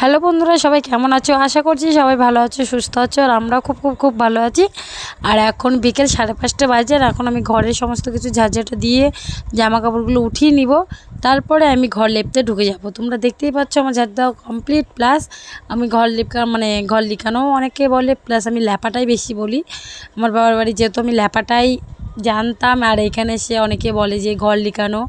Hello বন্ধুরা, সবাই কেমন আছো? আশা করছি সবাই ভালো আছো, সুস্থ আছো, আর আমরা খুব খুব খুব ভালো আছি। আর এখন বিকেল সাড়ে পাঁচটা বাজে, আর এখন আমি ঘরের সমস্ত কিছু ঝাঁঝাটা দিয়ে জামা কাপড়গুলো উঠিয়ে নিব। তারপরে আমি ঘর লেপতে ঢুকে যাব। তোমরা দেখতেই পাচ্ছ আমার ঝাড় দেওয়া কমপ্লিট প্লাস আমি ঘর লিপকা মানে ঘর লিখানো অনেকে বলে প্লাস আমি ল্যাপাটাই বেশি বলি। আমার বাবার বাড়ি যেহেতু আমি ল্যাপাটাই জানতাম, আর এখানে সে অনেকে বলে যে ঘর লিখানো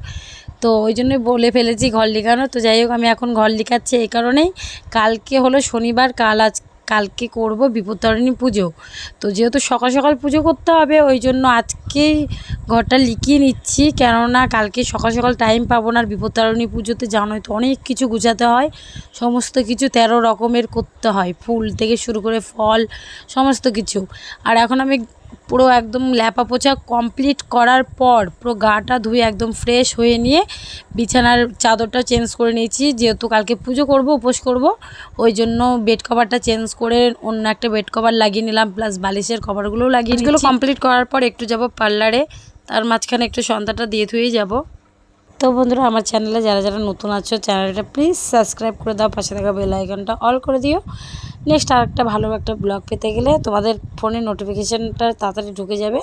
তো ওই জন্যই বলে ফেলেছি ঘর লিখানো। তো যাই হোক, আমি এখন ঘর লিখাচ্ছি এই কারণেই। কালকে হলো শনিবার, কাল আজ, কালকে করব বিপত্তারিণী পুজো। তো যেহেতু সকাল সকাল পুজো করতে হবে, ওই জন্য আজকেই ঘরটা লিখিয়ে নিচ্ছি। কেননা কালকে সকাল সকাল টাইম পাবো না আর বিপত্তারিণী পুজোতে জানোই তো, অনেক কিছু গুছাতে হয়। সমস্ত কিছু তেরো রকমের করতে হয়। ফুল থেকে শুরু করে ফল, সমস্ত কিছু। আর এখন আমি পুরো একদম ল্যাপা পোছা কমপ্লিট করার পর পুরো গাটা ধুয়ে একদম ফ্রেশ হয়ে নিয়ে বিছানার চাদরটা চেঞ্জ করে নিয়েছি। যেহেতু কালকে পুজো করব উপোস করব ওই জন্য বেড কভারটা চেঞ্জ করে অন্য একটা বেড কভার লাগিয়ে নিলাম প্লাস বালিশের কভারগুলোও লাগিয়ে এগুলো কমপ্লিট করার পর একটু যাব পার্লারে তার মাঝখানে একটু সন্ধ্যাটা দিয়ে ধুয়েই যাব। তো বন্ধুরা আমার চ্যানেলে যারা যারা নতুন আছো চ্যানেলটা প্লিজ সাবস্ক্রাইব করে দাও পাশে থাকা বেল আইকনটা অল করে দিও। নেক্সট আর একটা ভালো একটা ব্লগ পেতে গেলে তোমাদের ফোনে নোটিফিকেশানটা তাড়াতাড়ি ঢুকে যাবে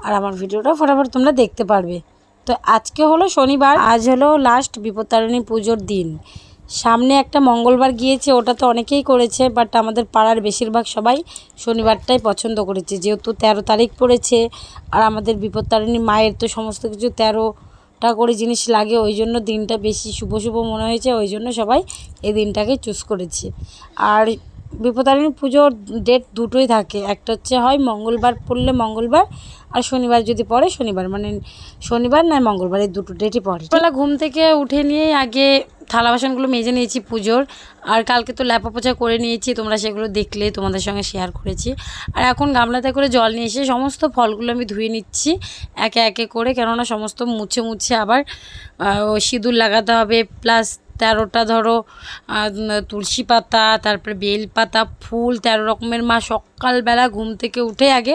আর আমার ভিডিওটা ফটাফট তোমরা দেখতে পারবে। তো আজকে হলো শনিবার, আজ হলো লাস্ট বিপত্তারিণী পুজোর দিন। সামনে একটা মঙ্গলবার গিয়েছে, ওটা তো অনেকেই করেছে বাট আমাদের পাড়ার বেশিরভাগ সবাই শনিবারটাই পছন্দ করেছে। যেহেতু তেরো তারিখ পড়েছে, আর আমাদের বিপত্তারিণী মায়ের তো সমস্ত কিছু তেরোটা করে জিনিস লাগে, ওই জন্য দিনটা বেশি শুভ শুভ মনে হয়েছে, ওই জন্য সবাই এই দিনটাকে চুজ করেছে। আর বিপত্তারিণী পুজোর ডেট দুটোই থাকে। একটা হচ্ছে হয় মঙ্গলবার পড়লে মঙ্গলবার আর শনিবার যদি পড়ে শনিবার। মানে শনিবার নয় মঙ্গলবার এই দুটো ডেটই পড়ে। বেলা ঘুম থেকে উঠে নিয়েই আগে থালা বাসনগুলো মেজে নিয়েছি পুজোর। আর কালকে তো ল্যাপা পোছা করে নিয়েছি, তোমরা সেগুলো দেখলে তোমাদের সঙ্গে শেয়ার করেছি। আর এখন গামলাতে করে জল নিয়ে এসে সমস্ত ফলগুলো আমি ধুয়ে নিচ্ছি একে একে করে। কেননা সমস্ত মুছে মুছে আবার সিঁদুর লাগাতে হবে প্লাস তেরোটা ধরো তুলসী পাতা, তারপরে বেল পাতা, ফুল, তেরো রকমের মা সকালবেলা ঘুম থেকে উঠে আগে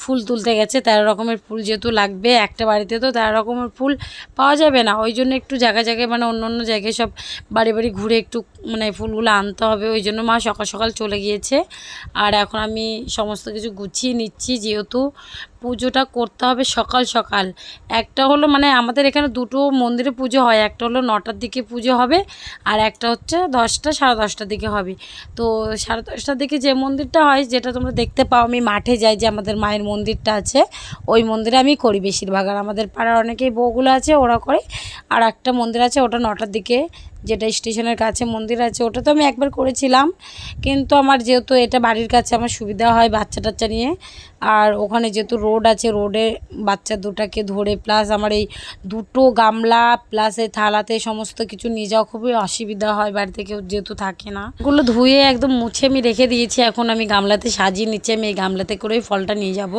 ফুল তুলতে গেছে। তেরো রকমের ফুল যেহেতু লাগবে, একটা বাড়িতে তো তেরো রকমের ফুল পাওয়া যাবে না। ওই জন্য একটু জায়গায় জায়গায় মানে অন্য অন্য জায়গায় সব বাড়ি বাড়ি ঘুরে একটু মানে ফুলগুলো আনতে হবে। ওই জন্য মা সকাল সকাল চলে গিয়েছে। আর এখন আমি সমস্ত কিছু গুছিয়ে নিচ্ছি, যেহেতু পুজোটা করতে হবে সকাল সকাল। একটা হলো মানে আমাদের এখানে দুটো মন্দিরে পুজো হয়, একটা হলো নটার দিকে পুজো হবে আর একটা হচ্ছে দশটা, সাড়ে দশটার দিকে হবে। তো সাড়ে দশটার দিকে যে মন্দিরটা হয়, যেটা তোমরা দেখতে পাও, আমি মাঠে যাই যে আমাদের মায়ের মন্দিরটা আছে, ওই মন্দিরে আমি করি বেশিরভাগ। আর আমাদের পাড়ার অনেকেই বউগুলো আছে ওরা করে। আর একটা মন্দির আছে, ওটা নটার দিকে যেটা স্টেশনের কাছে মন্দির আছে, ওটা তো আমি একবার করেছিলাম। কিন্তু আমার যেহেতু এটা বাড়ির কাছে আমার সুবিধা হয় বাচ্চা টাচ্চা নিয়ে। আর ওখানে যেহেতু রোড আছে, রোডে বাচ্চা দুটাকে ধরে প্লাস আমার এই দুটো গামলা প্লাস এই থালাতে সমস্ত কিছু নিয়ে যাওয়া খুবই অসুবিধা হয় বাড়িতে, কেউ যেহেতু থাকে না। ওগুলো ধুয়ে একদম মুছে আমি রেখে দিয়েছি, এখন আমি গামলাতে সাজিয়ে নিচ্ছি, আমি এই গামলাতে করেই ফলটা নিয়ে যাব।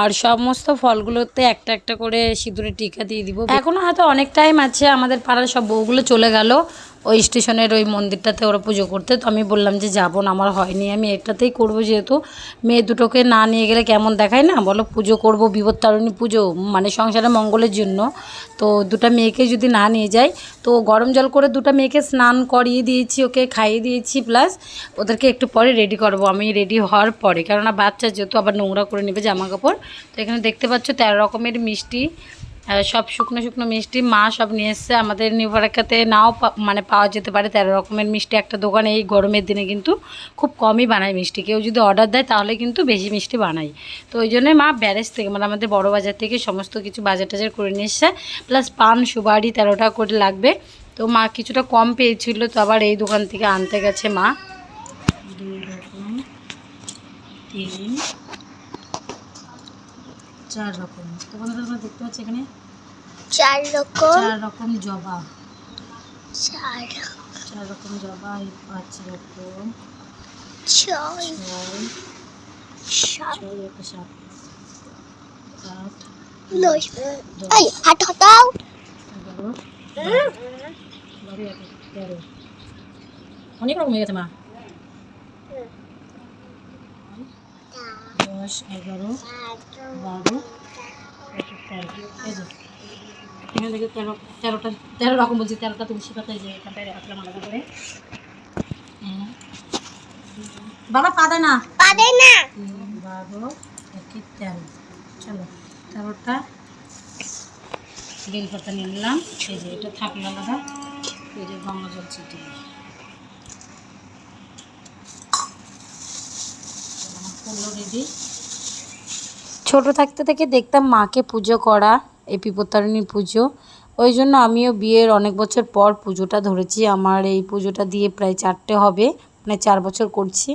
আর সমস্ত ফলগুলোতে একটা একটা করে সিঁদুরে টিকা দিয়ে দিব। এখনও হয়তো অনেক টাইম আছে, আমাদের পাড়ার সব বউগুলো চলে গেল। ওই স্টেশনের ওই মন্দিরটাতে ওরা পুজো করতে। তো আমি বললাম যে যাব না, আমার হয়নি। আমি এটাতেই করব যেহেতু। মেয়ে দুটোকে না নিয়ে গেলে কেমন দেখায় না? বলো, পুজো করব বিপত্তারিণী পুজো মানে সংসারে মঙ্গলের জন্য। তো দুটা মেয়েকে যদি না নিয়ে যাই, তো গরম জল করে দুটো মেয়েকে স্নান করিয়ে দিয়েছি, ওকে খাইয়ে দিয়েছি, প্লাস ওদেরকে একটু পরে রেডি করব। আমি রেডি হওয়ার পরে, কেননা বাচ্চা যেহেতু আবার নোংরা করে নেবে জামা কাপড় তো এখানে দেখতে পাচ্ছ তেরো রকমের মিষ্টি সব শুকনো শুকনো মিষ্টি মা সব নিয়ে এসছে। আমাদের নিউফারাক্কাতে নাও পা- মানে পাওয়া যেতে পারে, তেরো রকমের মিষ্টি। একটা দোকানে এই গরমের দিনে কিন্তু খুব কমই বানায় মিষ্টি। কেউ যদি অর্ডার দেয় তাহলে কিন্তু বেশি মিষ্টি বানাই তো ওই জন্যই মা ব্যারেজ থেকে মানে আমাদের বড় বাজার থেকে সমস্ত কিছু বাজার টাজার করে নিয়ে এসছে। প্লাস পান, সুপারি তেরোটা করে লাগবে। তো মা কিছুটা কম পেয়েছিল, তো আবার এই দোকান থেকে আনতে গেছে মা। রকম চার রকম বন্ধুরা তোমরা দেখতে পাচ্ছ এখানে? চার রকম। চার রকম জবা চার চার রকম জবা পাঁচ রকম। ছয়। ছয় সাত। ছয় একটা সাত। আট। নয়। এই হাত হটাও। বারো। অনেক রকম হয়ে গেছে মা। দশ এগারো। বারো। এখানে দেখে তেরো তেরোটা তেরো রকম বলছি তেরোটা তুলসী পাতা এই যে এখানটায় রাখলাম আলাদা করে। বাবা পাদে না। পারে না। বারো একে তেরো। চলো তেরোটা বেলপাতা নিয়ে নিলাম। এই যে এটা থাকল আলাদা। এই যে গঙ্গা জল ছিটিয়ে রেডি ছোট থাকতে থেকে দেখতাম মাকে পুজো করা, এই বিপত্তারিণী পুজো। ওই জন্য আমিও বিয়ের অনেক বছর পর পুজোটা ধরেছি। আমার এই পুজোটা দিয়ে প্রায় চারটে হবে মানে চার বছর করছি।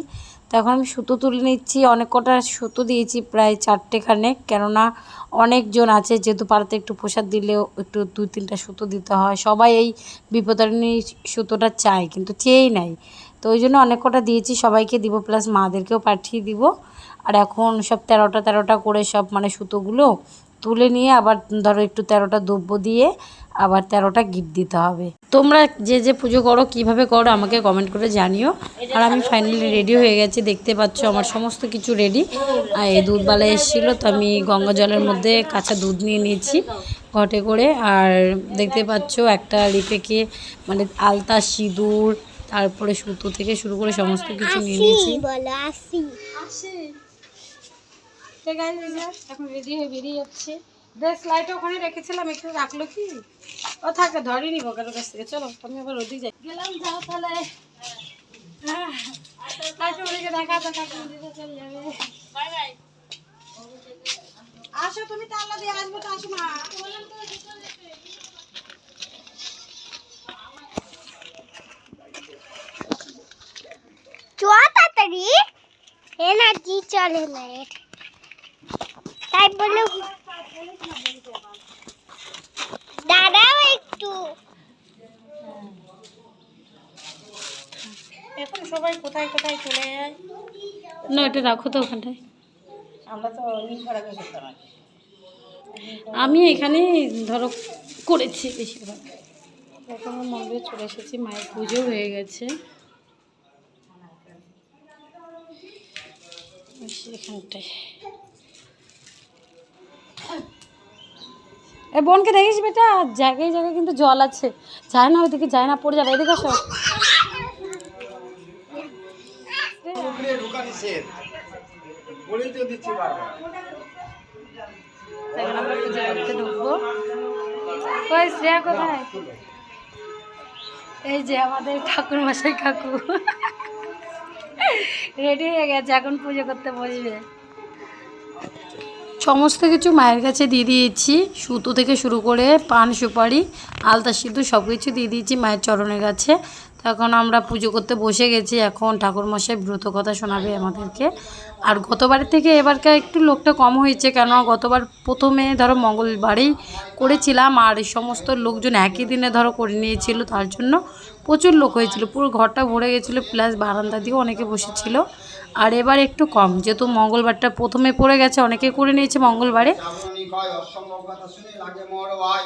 তো এখন আমি সুতো তুলে নিচ্ছি, অনেক কটা সুতো দিয়েছি, প্রায় চারটে খানেক কেননা অনেকজন আছে, যেহেতু পাড়াতে একটু প্রসাদ দিলেও একটু দুই তিনটা সুতো দিতে হয়। সবাই এই বিপদারিণী সুতোটা চায়, কিন্তু চেয়েই নাই। তো ওই জন্য অনেক কটা দিয়েছি সবাইকে দিব প্লাস মাদেরকেও পাঠিয়ে দিব। আর এখন সব তেরোটা তেরোটা করে সব মানে সুতোগুলো তুলে নিয়ে আবার ধরো একটু তেরোটা দ্রব্য দিয়ে আবার তেরোটা গিফট দিতে হবে। তোমরা যে যে পুজো করো কীভাবে করো আমাকে কমেন্ট করে জানিও। আর আমি ফাইনালি রেডি হয়ে গেছি দেখতে পাচ্ছ আমার সমস্ত কিছু রেডি আর এই দুধবালা এসেছিল তো আমি গঙ্গা জলের মধ্যে কাঁচা দুধ নিয়ে নিয়েছি ঘটে করে। আর দেখতে পাচ্ছ একটা লিপেকে মানে আলতা সিঁদুর তারপরে সুতো থেকে শুরু করে সমস্ত কিছু নিয়ে নিয়েছি। আসি বলো আসি। আসে। তো গাইজ এখন রেডি হয়ে বেরিয়ে যাচ্ছে। বেশ লাইটটা ওখানে রেখেছিলাম একটু রাখল কি? ও থাকে ধরেনি বকারের কাছ থেকে। চলো আমি আবার ওদিকে যাই। গেলাম যাও তাহলে। ওদিকে দেখা তো কাকু ওদিকে চলে যাবে। আসো তুমি তাহলে দিয়ে আসব তো আসো মা। চ তাড়াতাড়ি। এনার্জি চলে না এর। তাই বলে দাঁড়াও একটু। এখন সবাই কোথায় কোথায় চলে যায়? না এটা রাখো তো ওখানটায়। আমরা তো করতাম আমি এখানে ধরো করেছি বেশিরভাগ। এখন মন্দিরে চলে এসেছি মায়ের পুজো হয়ে গেছে। এখানটায়। এ বোনকে দেখিস বেটা জায়গায় জায়গায় কিন্তু জল আছে। যায় না ওইদিকে যায় না পড়ে যাবে এদিকে আসো। কোথায়? এই যে আমাদের ঠাকুর মশাই কাকু। রেডি হয়ে গেছে, এখন পুজো করতে বসবে। সমস্ত কিছু মায়ের কাছে দিয়ে দিয়েছি। সুতো থেকে শুরু করে পান, সুপারি, আলতা সিঁদুর সব কিছু দিয়ে দিয়েছি মায়ের চরণের কাছে। তো এখন আমরা পুজো করতে বসে গেছি। এখন ঠাকুরমশাই ব্রত কথা শোনাবে আমাদেরকে। আর গতবারের থেকে এবারকার একটু লোকটা কম হয়েছে কেন গতবার প্রথমে ধরো মঙ্গলবারেই করেছিলাম, আর সমস্ত লোকজন একই দিনে ধরো করে নিয়েছিল, তার জন্য প্রচুর লোক হয়েছিল পুরো ঘরটা ভরে গেছিল প্লাস বারান্দা দিয়েও অনেকে বসেছিল। আর এবার একটু কম যেহেতু মঙ্গলবারটা প্রথমে পড়ে গেছে অনেকে করে নিয়েছে মঙ্গলবারে। শ্রাবণী কয় অসম্ভব কথা শুনে লাগে মোর ভাই।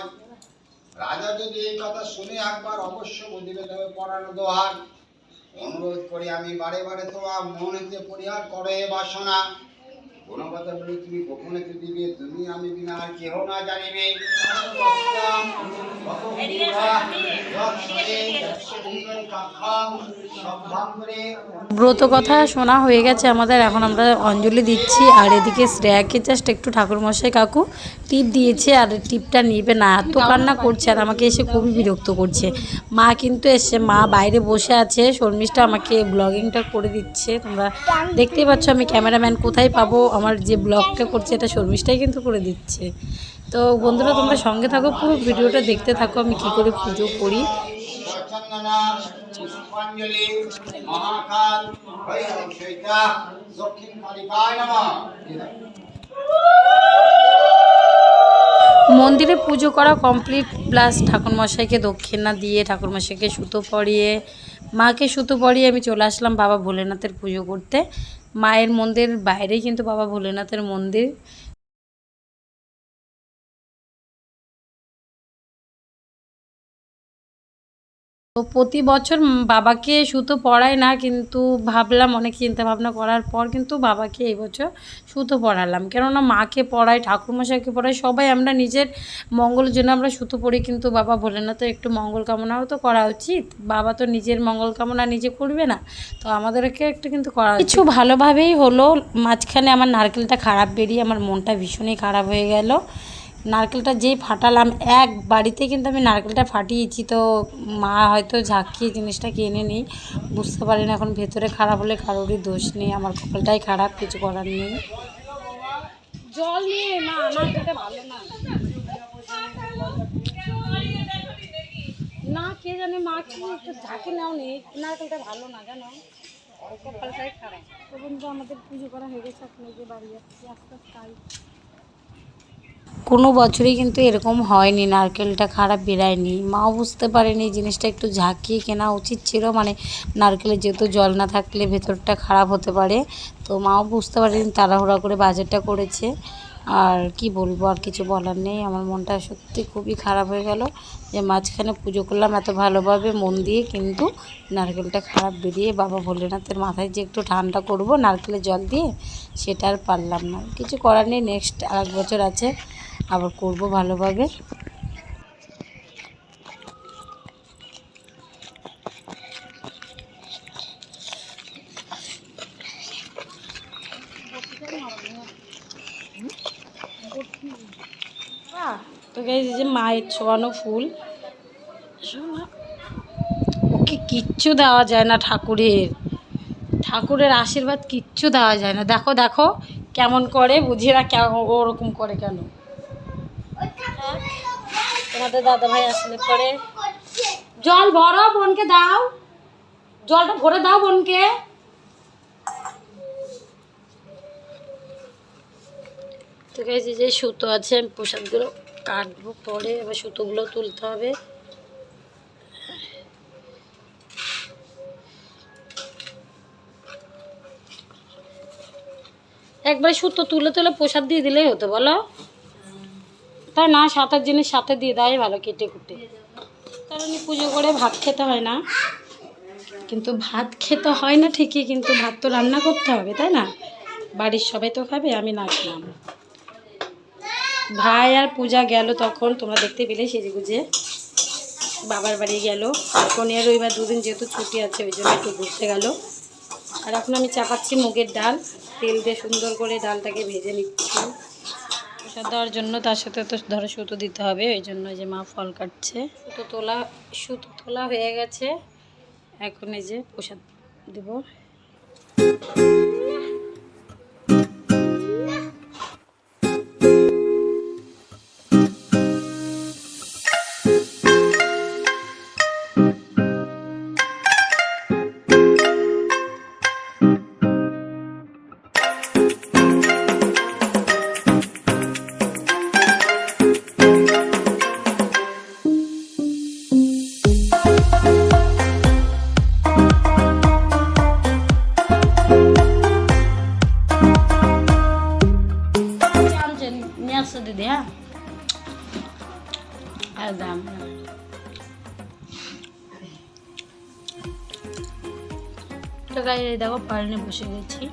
রাজা যদি এই কথা শুনে একবার অবশ্য বুঝিবে তবে পড়ানো দোহার। অনুরোধ করি আমি বারে বারে তোমার মনেতে পরিহার করো বাসনা। কোন কথা বলি তুমি গোপনে কি দিবে তুমি আমি বিনা আর কেহ না জানিবে। ব্রত কথা শোনা হয়ে গেছে আমাদের, এখন আমরা অঞ্জলি দিচ্ছি। আর এদিকে শ্রেয়াকে জাস্ট একটু ঠাকুরমশাই কাকু টিপ দিয়েছে, আর টিপটা নিবে না। এত কান্না করছে, আর আমাকে এসে খুবই বিরক্ত করছে। মা কিন্তু এসে, মা বাইরে বসে আছে। শর্মিষ্ঠা আমাকে ব্লগিংটা করে দিচ্ছে। তোমরা দেখতেই পাচ্ছ আমি ক্যামেরাম্যান কোথায় পাবো। আমার যে ব্লগটা করছে, এটা শর্মিষ্ঠাই কিন্তু করে দিচ্ছে। তো বন্ধুরা, তোমরা সঙ্গে থাকো, পুরো ভিডিওটা দেখতে থাকো, আমি কি করে পুজো করি। মন্দিরে পুজো করা কমপ্লিট প্লাস ঠাকুরমশাইকে দক্ষিণা দিয়ে, ঠাকুরমশাইকে সুতো পরিয়ে, মাকে সুতো পরিয়ে আমি চলে আসলাম বাবা ভোলেনাথের পুজো করতে। মায়ের মন্দির বাইরেই কিন্তু বাবা ভোলেনাথের মন্দির। তো প্রতি বছর বাবাকে সুতো পড়াই না, কিন্তু ভাবলাম অনেক চিন্তা ভাবনা করার পর কিন্তু বাবাকে এই বছর সুতো পড়ালাম কেননা মাকে পড়াই, ঠাকুরমশাইকে পড়াই, সবাই আমরা নিজের মঙ্গলের জন্য আমরা সুতো পড়ি কিন্তু বাবা বলে না, তো একটু মঙ্গল কামনাও তো করা উচিত। বাবা তো নিজের মঙ্গল কামনা নিজে করবে না। তো আমাদেরকে একটু কিন্তু করা কিছু ভালোভাবেই হলো, মাঝখানে আমার নারকেলটা খারাপ বেরিয়ে আমার মনটা ভীষণই খারাপ হয়ে গেল। নারকেলটা যেই ফাটালাম, এক বাড়িতে কিন্তু আমি নারকেলটা ফাটিয়েছি। তো মা হয়তো ঝাঁকিয়ে জিনিসটা কিনে নিই, বুঝতে পারি না এখন ভেতরে খারাপ হলে কারোরই দোষ নেই, আমার কপালটাই খারাপ, কিছু করার নেই। জল নিয়ে না না। না, কে জানে মা কি ঝাঁকি নাও নারকেলটা ভালো না, জানো? আমাদের পুজো করা হয়ে গেছে আপনি যে বাড়ি যাচ্ছি, আস্তে আস্তে। কোনো বছরই কিন্তু এরকম হয়নি, নারকেলটা খারাপ বেরায়নি। মাও বুঝতে পারেনি জিনিসটা একটু ঝাঁকিয়ে কেনা উচিত ছিল মানে নারকেলের যেহেতু জল না থাকলে ভেতরটা খারাপ হতে পারে। তো মাও বুঝতে পারেনি, তাড়াহুড়া করে বাজারটা করেছে। আর কি বলব, আর কিছু বলার নেই। আমার মনটা সত্যি খুবই খারাপ হয়ে গেল যে মাঝখানে পুজো করলাম এত ভালোভাবে মন দিয়ে, কিন্তু নারকেলটা খারাপ বেরিয়ে বাবা ভোলেনাথের মাথায় যে একটু ঠান্ডা করব, নারকেলের জল দিয়ে, সেটা আর পারলাম না। কিছু করার নেই নেক্সট আর বছর আছে। আবার করব ভালোভাবে। তো গাইজ যে মায়ের ছোঁয়ানো ফুল। ওকে কিচ্ছু দেওয়া যায় না ঠাকুরের। ঠাকুরের আশীর্বাদ কিচ্ছু দেওয়া যায় না। দেখো দেখো, কেমন করে বুঝি না ওরকম করে কেন? তোমাদের দাদা ভাই আসলে পরে। জল ভরো বোনকে দাও। জলটা ভরে দাও বোনকে। যে সুতো আছে, আমি প্রসাদগুলো কাটবো পরে। এবার সুতোগুলো তুলতে হবে। একবার সুতো তুলে তুলে প্রসাদ দিয়ে দিলেই হতো, বলো। তাই না, সাঁতার জিনিস সাথে দিয়ে দেয় ভালো কেটে কুটে। কারণ পুজো করে ভাত খেতে হয় না। কিন্তু ভাত খেতে হয় না ঠিকই, কিন্তু ভাত তো রান্না করতে হবে, তাই না? বাড়ির সবাই তো খাবে, আমি না খেলাম। ভাই আর পূজা গেল তখন, তোমরা দেখতে পেলে সেজে গুজে। বাবার বাড়ি গেল। এর রবিবার দুদিন যেহেতু ছুটি আছে, ওই জন্য একটু ঘুরতে গেল। আর এখন আমি চাপাচ্ছি মুগের ডাল। তেল দিয়ে সুন্দর করে ডালটাকে ভেজে নিচ্ছি। প্রসাদ দেওয়ার জন্য তার সাথে তো ধরো সুতো দিতে হবে, ওই জন্য যে মা ফল কাটছে। সুতো তোলা সুতো তোলা হয়ে গেছে। এখন এই যে প্রসাদ দেব। আর দাম তো গাই দেখো পালনে বসে গেছি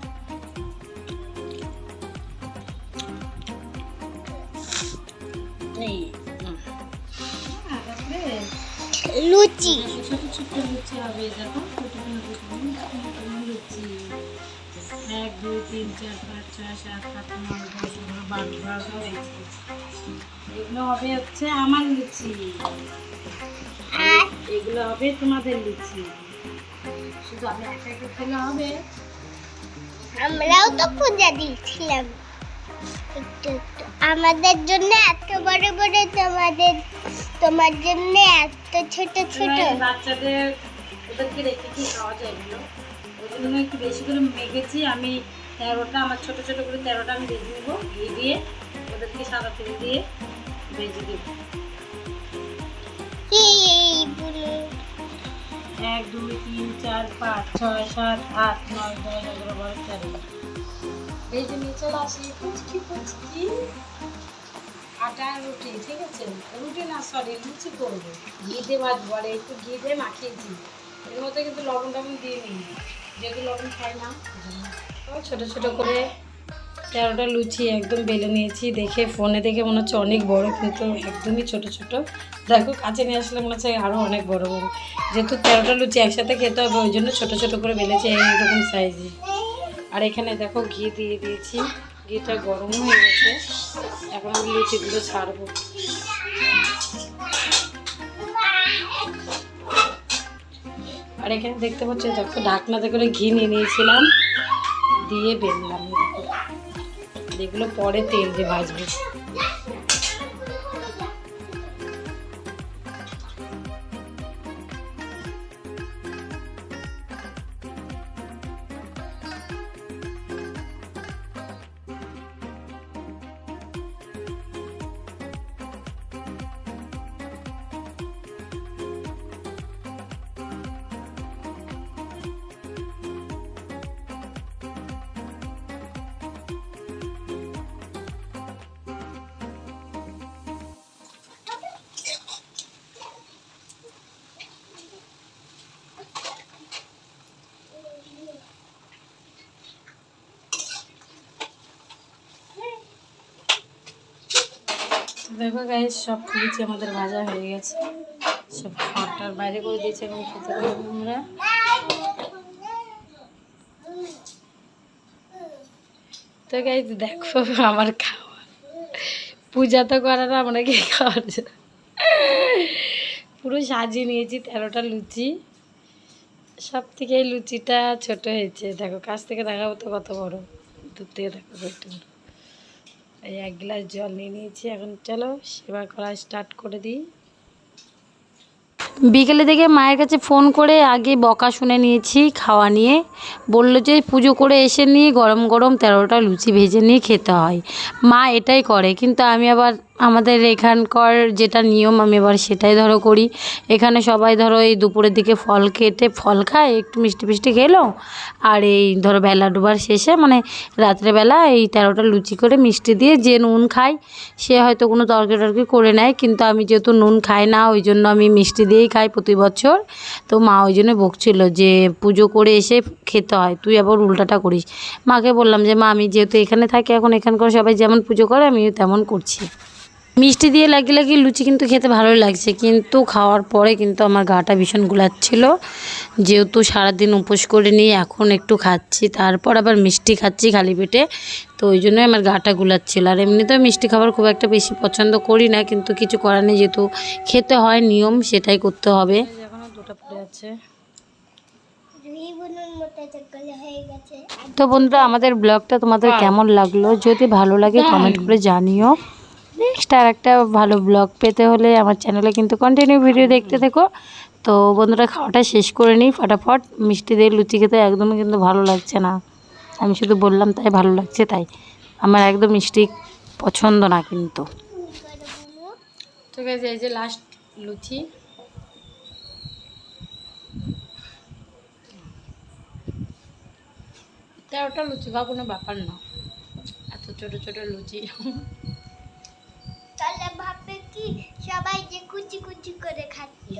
লুচি ছোট ছোট লুচি হবে দেখো ছোট ছোট লুচি এক দুই তিন চার পাঁচ ছয় সাত আট নয় দশ এগারো বারো বারোটা হয়েছে এগুলো হবে হচ্ছে আমার লুচি। এগুলো হবে তোমাদের লুচি। শুধু আমি একা একা খেলে হবে। আমরাও তো পূজা দিয়েছিলাম। একটু একটু। আমাদের জন্য এত বড় বড় তোমাদের তোমার জন্য এত ছোট ছোট। বাচ্চাদের ওদেরকে রেখে কি খাওয়া যায় এগুলো ওই জন্য একটু বেশি করে মেখেছি। আমি তেরোটা আমার ছোট ছোট করে তেরোটা আমি ভেজে নেব ঘি দিয়ে। ওদেরকে সাদা তেল দিয়ে ভেজে দেবো এক, দুই, তিন, চার, পাঁচ, ছয়, সাত, আট, নয়, দশ, এগারো, বারো, তেরো। এই যে নিচে আসি পুচকি পুচকি। আটা, রুটি, ঠিক আছে? রুটি না সরি লুচি করব। ঘি দিয়ে আর একটু ঘি মাখিয়েছি। এর মধ্যে কিন্তু লবণ টবণ দিয়ে নিই। যেহেতু লবণ খাই না ছোটো ছোটো করে তেরোটা লুচি একদম বেলে নিয়েছি। দেখে ফোনে দেখে মনে হচ্ছে অনেক বড়, কিন্তু একদমই ছোট ছোট। দেখো কাছে নিয়ে আসলে মনে হচ্ছে আরও অনেক বড় বড়। যেহেতু তেরোটা লুচি একসাথে খেতে হবে, ওই জন্য ছোটো ছোটো করে বেলেছি এইরকম সাইজে আর এখানে দেখো ঘি দিয়ে দিয়েছি। ঘিটা গরম হয়ে গেছে। এখন আমি লুচিগুলো ছাড়বো। আর এখানে দেখতে পাচ্ছ, দেখো ঢাকনাতে করে ঘি নিয়ে নিয়েছিলাম। দিয়ে বেললাম। যেগুলো পরে তেল দিয়ে ভাজবো। দেখো গাইস সব লুচি আমাদের ভাজা হয়ে গেছে। সব খাটার বাইরে করে দিয়েছে এবং খেতে আমরা। তো গাইস দেখো আমার খাওয়া। পূজা তো করার, আমরা কি খাওয়ার জন্য। পুরো সাজিয়ে নিয়েছি তেরোটা লুচি। সব থেকে লুচিটা ছোট হয়েছে। দেখো, কাছ থেকে দেখাবো তো কত বড়। দূর থেকে দেখো একটু। এই এক গ্লাস জল নিয়ে নিয়েছি। এখন চলো সেবা করা স্টার্ট করে দিই। বিকেলে থেকে মায়ের কাছে ফোন করে আগে বকা শুনে নিয়েছি খাওয়া নিয়ে। বলল যে পুজো করে এসে নিয়ে গরম গরম তেরোটা লুচি ভেজে নিয়ে খেতে হয়। মা এটাই করে, কিন্তু আমি আবার আমাদের এখানকার যেটা নিয়ম, আমি এবার সেটাই ধরো করি। এখানে সবাই ধরো এই দুপুরের দিকে ফল কেটে ফল খায়, একটু মিষ্টি ফিষ্টি খেলো। আর এই ধরো বেলা ডোবার শেষে মানে রাত্রেবেলা এই তেরোটা লুচি করে মিষ্টি দিয়ে যে নুন খায়, সে হয়তো কোনো তরকারি টরকারি করে নেয়। কিন্তু আমি যেহেতু নুন খাই না, ওই জন্য আমি মিষ্টি দিয়েই খাই প্রতি বছর। তো মা ওই জন্য বকছিল যে পুজো করে এসে খেতে হয়, তুই আবার উল্টাটা করিস। মাকে বললাম যে, মা, আমি যেহেতু এখানে থাকি, এখন এখানকার সবাই যেমন পুজো করে, আমিও তেমন করছি। মিষ্টি দিয়ে লাগিয়ে লাগিয়ে লুচি কিন্তু খেতে ভালোই লাগছে। কিন্তু খাওয়ার পরে কিন্তু আমার গাটা ভীষণ গুলাচ্ছিল। যেহেতু সারাদিন উপোস করে নিয়ে এখন একটু খাচ্ছি তারপর আবার মিষ্টি খাচ্ছি খালি পেটে। তো ওই জন্যই আমার গাটা গুলাচ্ছিল। আর এমনিতেও মিষ্টি খাবার খুব একটা বেশি পছন্দ করি না কিন্তু কিছু করার নেই যেহেতু খেতে হয় নিয়ম সেটাই করতে হবে। দুটো পড়ে আছে হয়ে তো বন্ধুরা আমাদের ব্লগটা তোমাদের কেমন লাগল? যদি ভালো লাগে কমেন্ট করে জানিও। নেক্সট আর একটা ভালো ব্লগ পেতে হলে আমার চ্যানেলে কিন্তু কন্টিনিউ ভিডিও দেখতে থেকো। তো বন্ধুরা, খাওয়াটা শেষ করে নিই, ফটাফট। মিষ্টি দিয়ে লুচি খেতে একদমই কিন্তু ভালো লাগছে না। আমি শুধু বললাম, তাই ভালো লাগছে, তাই। আমার একদম মিষ্টি পছন্দ না কিন্তু। এই যে লাস্ট লুচি। তেরোটা লুচি বা কোনো ব্যাপার না। এত ছোট ছোট লুচি। তাহলে ভাববে কি? সবাই যে কুচি কুচি করে খাচ্ছে।